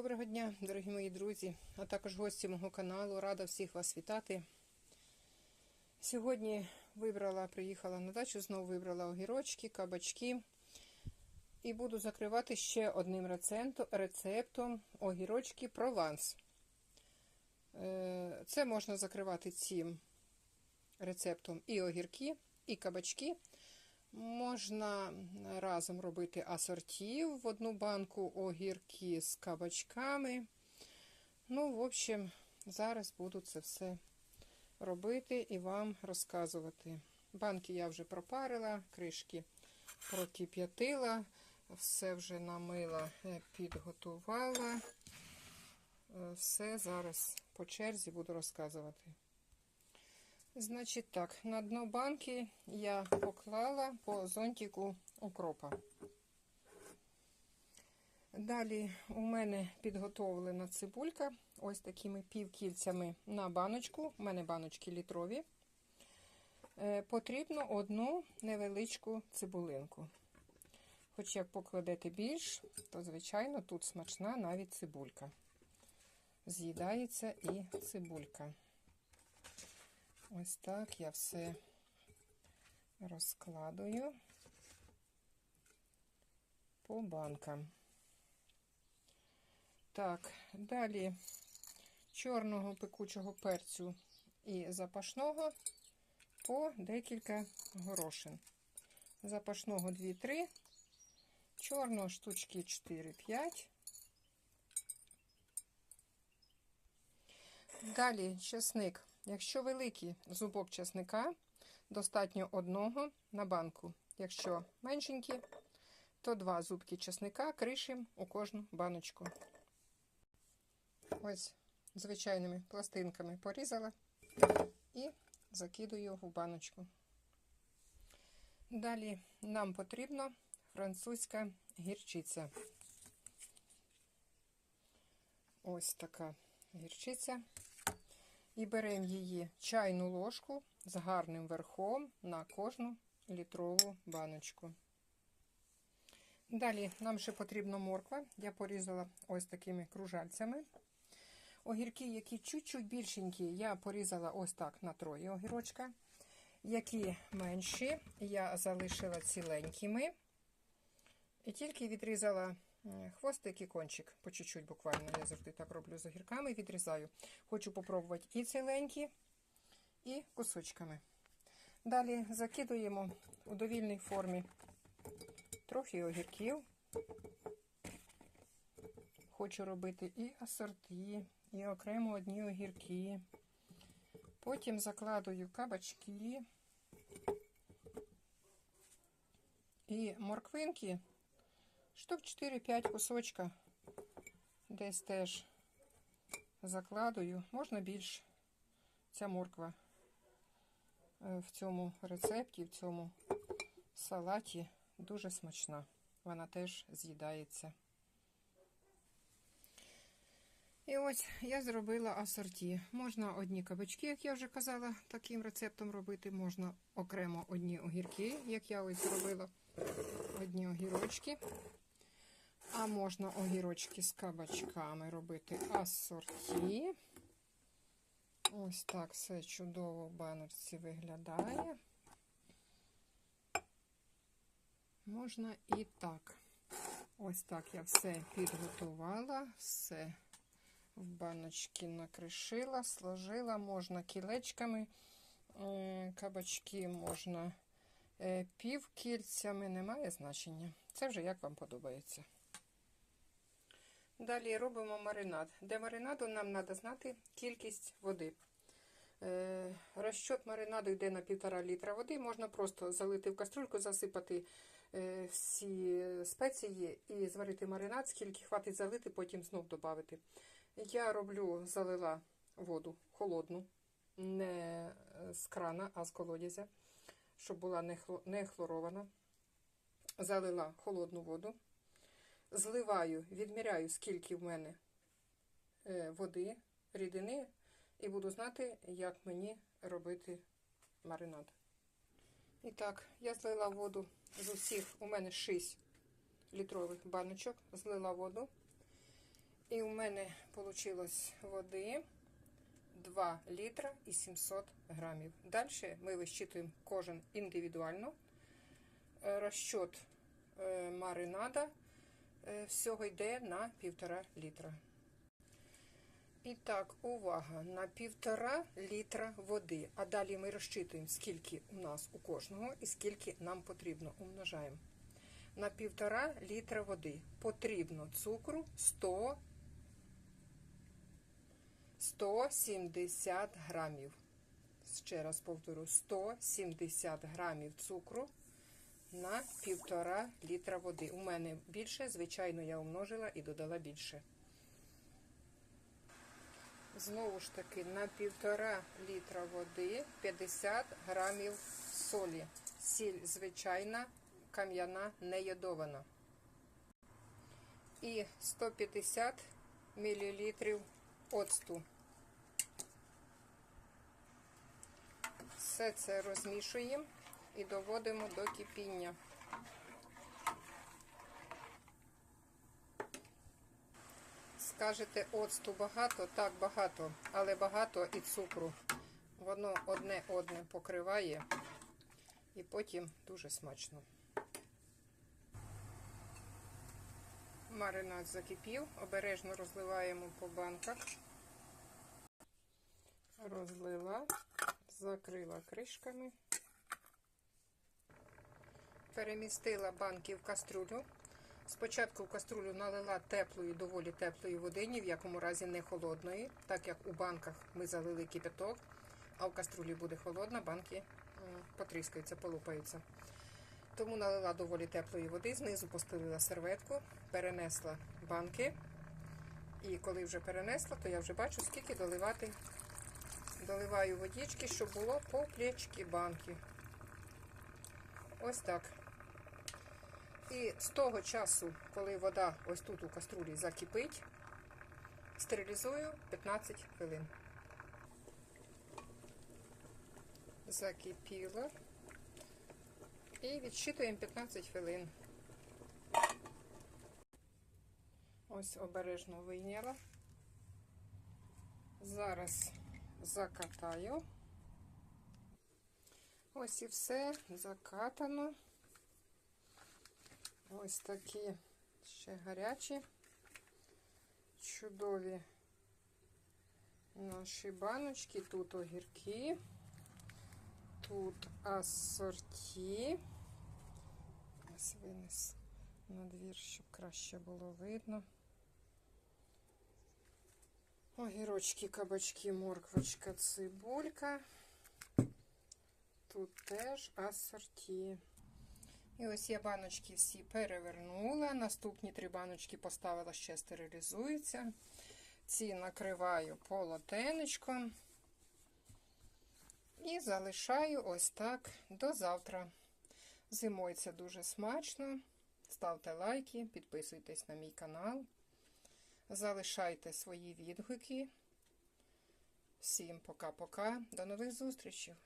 Доброго дня, дорогі мої друзі, а також гості мого каналу. Рада всіх вас вітати. Сьогодні вибрала, приїхала на дачу, знову вибрала огірочки, кабачки. І буду закривати ще одним рецептом, рецептом огірочки прованс. Е, Це можна закривати цим рецептом і огірки, і кабачки. Можна разом робити асортів в одну банку огірки з кабачками. Ну, в общем, зараз буду це все робити і вам розказувати. Банки я вже пропарила, кришки прокип'ятила, все вже намила, е, підготувала. Е, Все зараз по черзі буду розказувати. Значить так, на дно банки я поклала по зонтику укропа. Далі у мене підготовлена цибулька, ось такими півкільцями на баночку. У мене баночки літрові. Е, потрібно одну невеличку цибулинку. Хоч як покладете більш, то, звичайно, тут смачна навіть цибулька. З'їдається і цибулька. Ось так я все розкладую по банкам. Так, далі чорного пекучого перцю і запашного по декілька горошин. Запашного 2-3, чорного штучки 4-5. Далі чесник. Якщо великий зубок чесника, достатньо одного на банку. Якщо меншенькі, то два зубки чесника кришимо у кожну баночку. Ось звичайними пластинками порізала і закидую в баночку. Далі нам потрібна французька гірчиця. Ось така гірчиця. І беремо її чайну ложку з гарним верхом на кожну літрову баночку. Далі нам ще потрібна морква. Я порізала ось такими кружальцями. Огірки, які чуть-чуть більшенькі, я порізала ось так на троє огірочка. Які менші, я залишила ціленькими. І тільки відрізала хвостик і кончик, по чуть-чуть буквально. Я завжди так роблю з огірками, відрізаю. Хочу попробувати і ціленькі, і кусочками. Далі закидуємо у довільній формі трохи огірків. Хочу робити і асорті, і окремо одні огірки. Потім закладую кабачки і морквинки. Штук 4-5 кусочка десь теж закладую. Можна більш ця морква в цьому рецепті, в цьому салаті дуже смачна. Вона теж з'їдається. І ось я зробила асорті. Можна одні кабачки, як я вже казала, таким рецептом робити. Можна окремо одні огірки, як я ось зробила одні огірочки. А можна огірочки з кабачками робити асорті. Ось так все чудово в баночці виглядає. Можна і так. Ось так я все підготувала, все в баночки накришила, сложила, можна кілечками, кабачки можна півкільцями, немає значення. Це вже як вам подобається. Далі робимо маринад. Для маринаду нам треба знати кількість води. Е, розчот маринаду йде на 1,5 літра води. Можна просто залити в каструльку, засипати е, всі спеції і зварити маринад, скільки хватить залити, потім знов додати. Я роблю, залила воду холодну, не з крана, а з колодязя, щоб була не хлорована. Залила холодну воду. Зливаю, відміряю, скільки в мене води, рідини, і буду знати, як мені робити маринад. І так, я злила воду з усіх, у мене 6 літрових баночок, злила воду. І у мене вийшло води 2 літра і 700 грамів. Далі ми вищитуємо кожен індивідуально. Е, Розчот е, маринада е, всього йде на 1,5 літра. І так, увага, на півтора літра води. А далі ми розчитуємо, скільки у нас у кожного і скільки нам потрібно. Умножаємо. На півтора літра води потрібно цукру 100 170 грамів. Ще раз повторю, 170 грамів цукру на півтора літра води. У мене більше, звичайно, я умножила і додала більше. Знову ж таки, на півтора літра води 50 грамів солі. Сіль звичайна, кам'яна, не йодована. І 150 мл оцту. Все це розмішуємо і доводимо до кипіння. Скажете, оцту багато, так багато, але багато і цукру. Воно одне одне покриває і потім дуже смачно. Маринад закипів, обережно розливаємо по банках. Розлила, закрила кришками. Перемістила банки в каструлю. Спочатку в каструлю налила теплої, доволі теплої води, ні в якому разі не холодної, так як у банках ми залили кипяток, а в каструлі буде холодна, банки потріскаються, полупаються. Тому налила доволі теплої води, знизу постелила серветку, перенесла банки. І коли вже перенесла, то я вже бачу, скільки доливати. Доливаю водички, щоб було по плечки банки. Ось так. І з того часу, коли вода ось тут у каструлі закипить, стерилізую 15 хвилин. Закипіло. І відщитуємо 15 хвилин. Ось обережно вийняла. Зараз закатаю. Ось і все закатано. Ось такі ще гарячі, чудові наші баночки. Тут огірки, тут асорті. Ось винес на двір, щоб краще було видно. Огірочки, кабачки, морквочка, цибулька. Тут теж асорті. І ось я баночки всі перевернула. Наступні три баночки поставила, ще стерилізуються. Ці накриваю полотенечком. І залишаю ось так до завтра. Зимою це дуже смачно. Ставте лайки, підписуйтесь на мій канал. Залишайте свої відгуки. Всім пока-пока. До нових зустрічей!